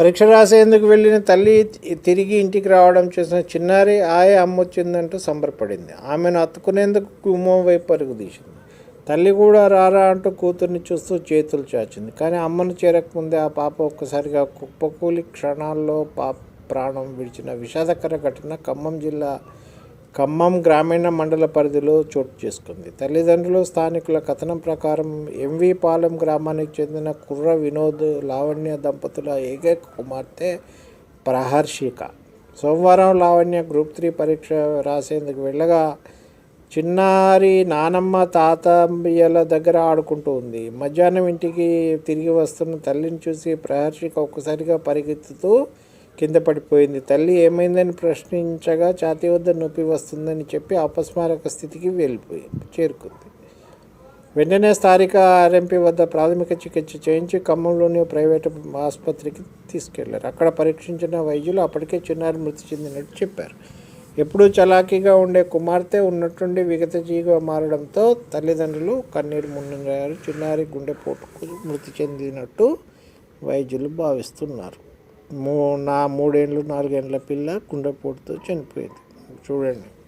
పరీక్ష రాసేందుకు వెళ్ళిన తల్లి తిరిగి ఇంటికి రావడం చూసిన చిన్నారి ఆయే అమ్మొచ్చిందంటూ సంబరపడింది. ఆమెను అత్తుకునేందుకు గుమ్మం వైపు పరుగు తీసింది. తల్లి కూడా రారా అంటూ కూతుర్ని చూస్తూ చేతులు చాచింది. కానీ అమ్మను చేరకముందే ఆ పాప ఒక్కసారిగా కుప్పకూలి క్షణాల్లో పాప ప్రాణం విడిచిన విషాదకర ఘటన ఖమ్మం జిల్లా ఖమ్మం గ్రామీణ మండల పరిధిలో చోటు చేసుకుంది. తల్లిదండ్రులు స్థానికుల కథనం ప్రకారం ఎంవి పాలెం గ్రామానికి చెందిన కుర్ర వినోద్ లావణ్య దంపతుల ఏకైక కుమార్తె ప్రహర్షిక. సోమవారం లావణ్య గ్రూప్ త్రీ పరీక్ష రాసేందుకు వెళ్ళగా చిన్నారి నానమ్మ తాతయ్యల దగ్గర ఆడుకుంటూ ఉంది. మధ్యాహ్నం ఇంటికి తిరిగి వస్తున్న తల్లిని చూసి ప్రహర్షిక ఒక్కసారిగా పరిగెత్తుతూ కింద పడిపోయింది. తల్లి ఏమైందని ప్రశ్నించగా ఛాతీ వద్ద నొప్పి వస్తుందని చెప్పి అపస్మారక స్థితికి వెళ్ళిపోయి చేరుకుంది. వెంటనే స్థానిక ఆర్ఎంపీ వద్ద ప్రాథమిక చికిత్స చేయించి ఖమ్మంలోని ప్రైవేటు ఆసుపత్రికి తీసుకెళ్ళారు. అక్కడ పరీక్షించిన వైద్యులు అప్పటికే చిన్నారి మృతి చెందినట్టు చెప్పారు. ఎప్పుడూ చలాకీగా ఉండే కుమార్తె ఉన్నట్టుండి విగత జీవిగా మారడంతో తల్లిదండ్రులు కన్నీరు మున్నగారు చిన్నారి గుండెపోటుకు మృతి చెందినట్టు వైద్యులు భావిస్తున్నారు. మూ నా మూడేళ్ళు నాలుగేండ్ల పిల్ల కుండపోటుతో చనిపోయింది. చూడండి.